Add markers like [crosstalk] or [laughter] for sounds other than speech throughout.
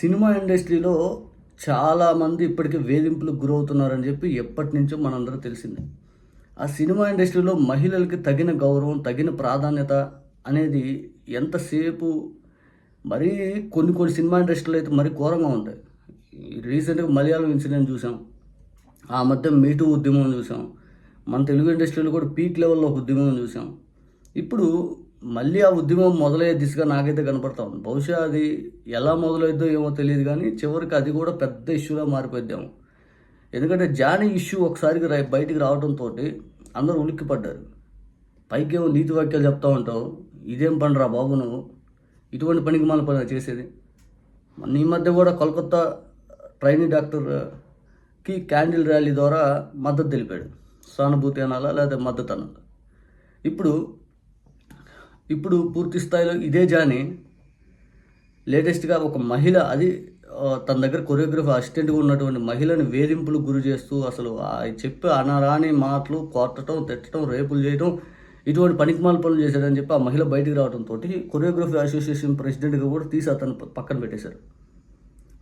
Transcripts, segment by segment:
Cinema ఇండస్ట్రీలో చాలామంది ఇప్పటికే వేధింపులకు గురవుతున్నారని చెప్పి ఎప్పటి నుంచో మనందరూ తెలిసిందే. ఆ సినిమా ఇండస్ట్రీలో మహిళలకి తగిన గౌరవం తగిన ప్రాధాన్యత అనేది ఎంతసేపు మరీ కొన్ని కొన్ని సినిమా ఇండస్ట్రీలో అయితే మరీ ఘోరంగా ఉంటాయి రీసెంట్గా మలయాళం ఇన్సిడెంట్ చూసాం. ఆ మధ్య మీటూ ఉద్యమం చూసాం. మన తెలుగు ఇండస్ట్రీలో కూడా పీక్ లెవెల్లో ఒక ఉద్యమం చూసాం. ఇప్పుడు మళ్ళీ ఆ ఉద్యమం మొదలయ్యే దిశగా నాకైతే కనపడతా ఉంది. బహుశా అది ఎలా మొదలైద్దో ఏమో తెలియదు కానీ చివరికి అది కూడా పెద్ద ఇష్యూలా మారిపోద్దాము ఎందుకంటే జానీ ఇష్యూ ఒకసారికి బయటికి రావడంతో అందరూ ఉలిక్కిపడ్డారు. పైకేమో నీతి వాక్యాలు చెప్తా ఉంటావు ఇదేం పనిరా బాబు నువ్వు? ఇటువంటి పనికి మన పని చేసేది? ఈ మధ్య కూడా కోల్కత్తా ట్రైనీ డాక్టర్కి క్యాండిల్ ర్యాలీ ద్వారా మద్దతు తెలిపాడు. సానుభూతి అనాలా లేదా మద్దతు అనాలా? ఇప్పుడు ఇప్పుడు పూర్తి స్థాయిలో ఇదే జాని. లేటెస్ట్గా ఒక మహిళ అది తన దగ్గర కొరియోగ్రఫీ అసిస్టెంట్గా ఉన్నటువంటి మహిళని వేధింపులు గురి చేస్తూ అసలు ఆ చెప్పి అనరాని మాటలు కొట్టడం తిట్టడం రేపులు చేయడం ఇటువంటి పనికిమాల పనులు చేశాడని చెప్పి ఆ మహిళ బయటికి రావడంతో కొరియోగ్రఫీ అసోసియేషన్ ప్రెసిడెంట్గా కూడా తీసి అతను పక్కన పెట్టేశారు.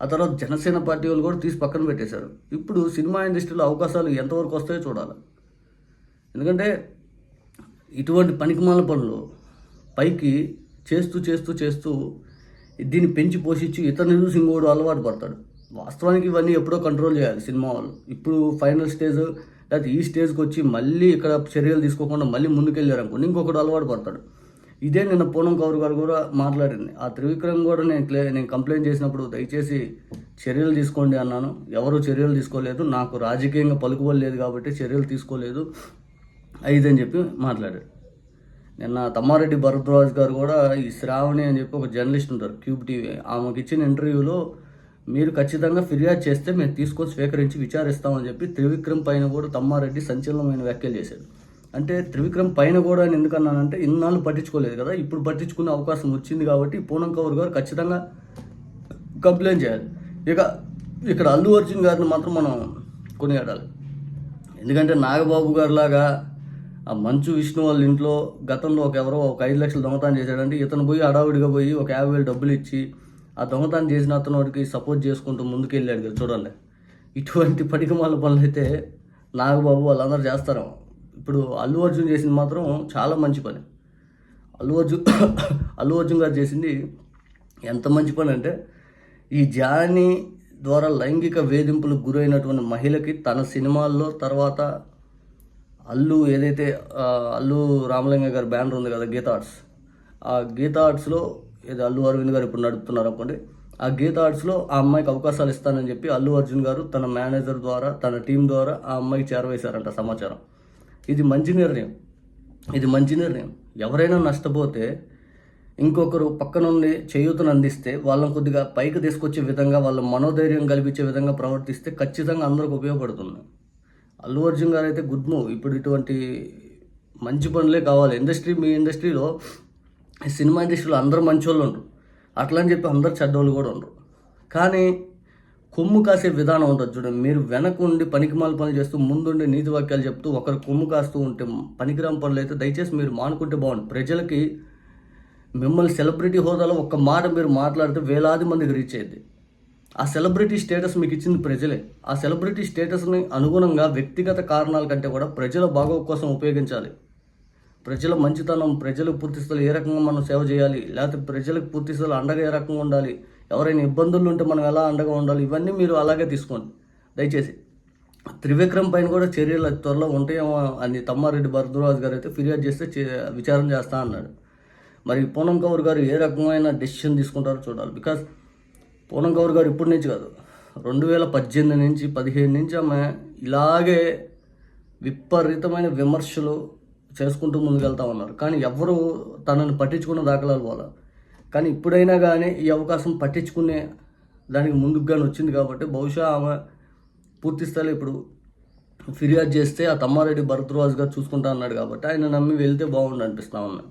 ఆ తర్వాత జనసేన పార్టీ వాళ్ళు కూడా తీసి పక్కన పెట్టేశారు. ఇప్పుడు సినిమా ఇండస్ట్రీలో అవకాశాలు ఎంతవరకు వస్తాయో చూడాలి. ఎందుకంటే ఇటువంటి పనికిమాల పనులు పైకి చేస్తూ చేస్తూ చేస్తూ దీన్ని పెంచి పోషించి ఇతరుని చూసి ఇంకోడు అలవాటు పడతాడు? వాస్తవానికి ఇవన్నీ ఎప్పుడో కంట్రోల్ చేయాలి సినిమా వాళ్ళు. ఇప్పుడు ఫైనల్ స్టేజ్ లేకపోతే ఈ స్టేజ్కి వచ్చి మళ్ళీ ఇక్కడ చర్యలు తీసుకోకుండా మళ్ళీ ముందుకెళ్ళారు అనుకోండి ఇంకొకటి అలవాటు పడతాడు. ఇదే నిన్న పూనం కౌర్ గారు కూడా మాట్లాడింది. ఆ త్రివిక్రమ్ కూడా నేను క్లే నేను కంప్లైంట్ చేసినప్పుడు దయచేసి చర్యలు తీసుకోండి అన్నాను. ఎవరు చర్యలు తీసుకోలేదు. నాకు రాజకీయంగా పలుకుబడి లేదు కాబట్టి చర్యలు తీసుకోలేదు. అయిదని చెప్పి మాట్లాడారు. నిన్న తమ్మారెడ్డి భరద్వాజ్ గారు కూడా ఈ శ్రావణి అని చెప్పి ఒక జర్నలిస్ట్ ఉంటారు క్యూబ్ టీవీ. ఆమెకి ఇచ్చిన ఇంటర్వ్యూలో మీరు ఖచ్చితంగా ఫిర్యాదు చేస్తే మేము తీసుకొని స్వీకరించి విచారిస్తామని చెప్పి త్రివిక్రమ్ పైన కూడా తమ్మారెడ్డి సంచలనమైన వ్యాఖ్యలు చేశారు. అంటే త్రివిక్రమ్ పైన కూడా నేను ఎందుకన్నానంటే ఇన్నాళ్ళు పట్టించుకోలేదు కదా ఇప్పుడు పట్టించుకునే అవకాశం వచ్చింది కాబట్టి పూనం కౌర్ గారు ఖచ్చితంగా కంప్లైంట్ చేయాలి. ఇక ఇక్కడ అల్లు అర్జున్ గారిని మాత్రం మనం కొనియాడాలి. ఎందుకంటే నాగబాబు గారు లాగా ఆ మంచు విష్ణు వాళ్ళ ఇంట్లో గతంలో ఒక ఎవరో ఒక ఐదు లక్షలు దొంగతనం చేశాడంటే ఇతను పోయి అడావిడిగా పోయి ఒక యాభై వేలు డబ్బులు ఇచ్చి ఆ దొంగతనం చేసిన అతను వాడికి సపోర్ట్ చేసుకుంటూ ముందుకెళ్ళాడు కదా చూడండి. ఇటువంటి పడికమాల పనులు అయితే నాగబాబు వాళ్ళందరూ చేస్తారు. ఇప్పుడు అల్లు అర్జున్ చేసింది మాత్రం చాలా మంచి పని. అల్లు అర్జున్ [coughs] అల్లు అర్జున్ గారు చేసింది ఎంత మంచి పని అంటే ఈ జానీ ద్వారా లైంగిక వేధింపులకు గురైనటువంటి మహిళకి తన సినిమాల్లో తర్వాత అల్లు ఏదైతే అల్లు రామలింగ గారి బ్యానర్ ఉంది కదా గీత ఆర్ట్స్ ఆ గీతా ఆర్ట్స్లో ఏదో అల్లు అరవింద్ గారు ఇప్పుడు నడుపుతున్నారు అనుకోండి ఆ గీతా ఆర్ట్స్లో ఆ అమ్మాయికి అవకాశాలు ఇస్తానని చెప్పి అల్లు అర్జున్ గారు తన మేనేజర్ ద్వారా తన టీం ద్వారా ఆ అమ్మాయికి చేరవేశారంట సమాచారం. ఇది మంచి నిర్ణయం. ఇది మంచి నిర్ణయం. ఎవరైనా నష్టపోతే ఇంకొకరు పక్క నుండి చేయూతను అందిస్తే వాళ్ళని కొద్దిగా పైకి తీసుకొచ్చే విధంగా వాళ్ళ మనోధైర్యం కల్పించే విధంగా ప్రవర్తిస్తే ఖచ్చితంగా అందరికి ఉపయోగపడుతుంది. అల్లు అర్జున్ గారు అయితే గుడ్ మూవ్. ఇప్పుడు ఇటువంటి మంచి పనులే కావాలి. ఇండస్ట్రీ మీ ఇండస్ట్రీలో సినిమా ఇండస్ట్రీలో అందరూ మంచి వాళ్ళు ఉండరు. అట్లా అని చెప్పి అందరు చెడ్డోళ్ళు కూడా ఉండరు. కానీ కొమ్ము కాసే విధానం ఉంటుంది చూడండి. మీరు వెనకుండి పనికిమాల పనులు చేస్తూ ముందుండి నీతి వాక్యాలు చెప్తూ ఒకరు కొమ్ము కాస్తూ ఉంటే పనికిరాని పనులు అయితే దయచేసి మీరు మానుకుంటే బాగుంది ప్రజలకి మిమ్మల్ని సెలబ్రిటీ హోదాలో ఒక్క మాట మీరు మాట్లాడితే వేలాది మందికి రీచ్ అయ్యింది ఆ సెలబ్రిటీ స్టేటస్ మీకు ఇచ్చింది ప్రజలే. ఆ సెలబ్రిటీ స్టేటస్ని అనుగుణంగా వ్యక్తిగత కారణాల కంటే కూడా ప్రజల బాగో కోసం ఉపయోగించాలి. ప్రజల మంచితనం ప్రజలకు పూర్తిస్థలు ఏ రకంగా మనం సేవ చేయాలి? లేకపోతే ప్రజలకు పూర్తిస్థలు అండగా ఏ రకంగా ఉండాలి? ఎవరైనా ఇబ్బందులు ఉంటే మనం ఎలా అండగా ఉండాలి? ఇవన్నీ మీరు అలాగే తీసుకోండి. దయచేసి. త్రివిక్రమ్ పైన కూడా చర్యలు త్వరలో ఉంటాయేమో అని తమ్మారెడ్డి భరద్వాజ్ గారు అయితే ఫిర్యాదు చేస్తే చే- విచారణ చేస్తా అన్నాడు. మరి పూనం కౌర్ గారు ఏ రకమైన డెసిషన్ తీసుకుంటారో చూడాలి. బికాస్ పూనం కౌర్ గారు ఇప్పటి నుంచి కాదు. రెండు వేల పద్దెనిమిది నుంచి పదిహేను నుంచి ఆమె ఇలాగే విపరీతమైన విమర్శలు చేసుకుంటూ ముందుకెళ్తా ఉన్నారు. కానీ ఎవరు తనని పట్టించుకున్న దాఖలాలు పోలా. కానీ ఇప్పుడైనా కానీ ఈ అవకాశం పట్టించుకునే దానికి ముందుకు కానీ వచ్చింది కాబట్టి బహుశా ఆమె పూర్తి స్థాయిలో ఇప్పుడు ఫిర్యాదు చేస్తే ఆ తమ్మారెడ్డి భరద్వాజ్ గారు చూసుకుంటా అన్నాడు కాబట్టి ఆయన నమ్మి వెళ్తే బాగుండు అనిపిస్తా ఉన్నాను